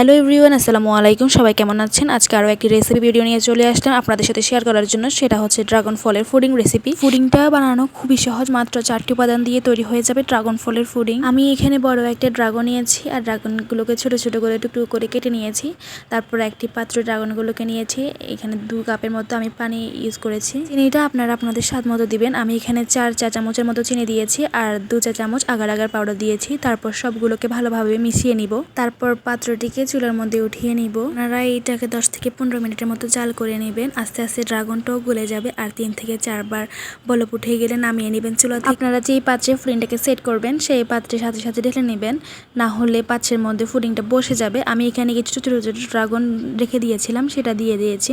Hello everyone, আসসালামু আলাইকুম। সবাই কেমন আছেন? আজকে আরও একটি রেসিপি ভিডিও নিয়ে চলে আসলাম। আপনাদের সাথে শেয়ার করার জন্য সেটা হচ্ছে ড্রাগন ফলের ফুডিং রেসিপি ফুডিংটা বানানো খুবই সহজ। মাত্র চারটি উপাদান দিয়ে তৈরি হয়ে যাবে ড্রাগন ফলের ফুডিং আমি এখানে বড় একটা ড্রাগন নিয়েছি আর ড্রাগনগুলোকে ছোট ছোট করে টুকটুক করে কেটে নিয়েছি। তারপর একটি পাত্র ড্রাগনগুলোকে নিয়েছি। এখানে দু কাপের মতো আমি পানি ইউজ করেছি। চিনিটা আপনারা আপনাদের স্বাদ মতো দিবেন। আমি এখানে চার চা চামচের মতো চিনি দিয়েছি আর দু চা চামচ আগার আগার পাউডার দিয়েছি। তারপর সবগুলোকে ভালোভাবে মিশিয়ে নিব। তারপর পাত্রটিকে চুলার মধ্যে উঠিয়ে নিব। আপনারা এইটাকে দশ থেকে পনেরো মিনিটের মতো জাল করে নেবেন। আস্তে আস্তে ড্রাগনটাও গলে যাবে আর তিন থেকে চারবার বলপ উঠে গেলে নামিয়ে নেবেন চুলা আপনারা যেই পাত্রে ফুডিংটাকে সেট করবেন, সেই পাত্রের সাথে সাথে ঢেলে নেবেন। না হলে পাত্রের মধ্যে ফুডিংটা বসে যাবে। আমি এখানে কিছু ছোটো ছোটো ড্রাগন রেখে দিয়েছিলাম, সেটা দিয়ে দিয়েছি।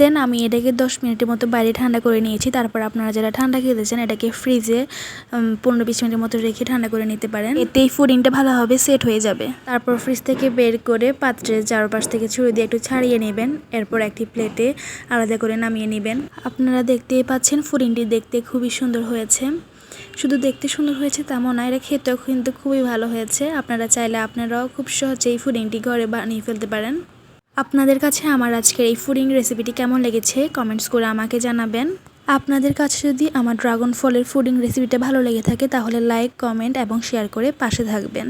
দেন আমি এটাকে দশ মিনিটের মতো বাইরে ঠান্ডা করে নিয়েছি। তারপর আপনারা যারা ঠান্ডা খেতে চান এটাকে ফ্রিজে পনেরো বিশ মিনিটের মতো রেখে ঠান্ডা করে নিতে পারেন। এতেই ফুডিংটা ভালোভাবে সেট হয়ে যাবে। তারপর ফ্রিজ থেকে বের করে পাত্রের চারপাশ থেকে ছুরি দিয়ে একটু ছাড়িয়ে নেবেন। এরপর একটি প্লেটে আলাদা করে নামিয়ে নেবেন। আপনারা দেখতেই পাচ্ছেন ফুডিংটি দেখতে খুবই সুন্দর হয়েছে। শুধু দেখতে সুন্দর হয়েছে তেমন না, এটা খেতেও কিন্তু খুবই ভালো হয়েছে। আপনারা চাইলে আপনারাও খুব সহজেই ফুডিংটি ঘরে বানিয়ে ফেলতে পারেন। আপনাদের কাছে আমার আজকের এই ফুডিং রেসিপিটি কেমন লেগেছে কমেন্টস করে আমাকে জানাবেন। আপনাদের কাছে যদি আমার ড্রাগন ফলের ফুডিং রেসিপিটা ভালো লেগে থাকে, তাহলে লাইক, কমেন্ট এবং শেয়ার করে পাশে থাকবেন।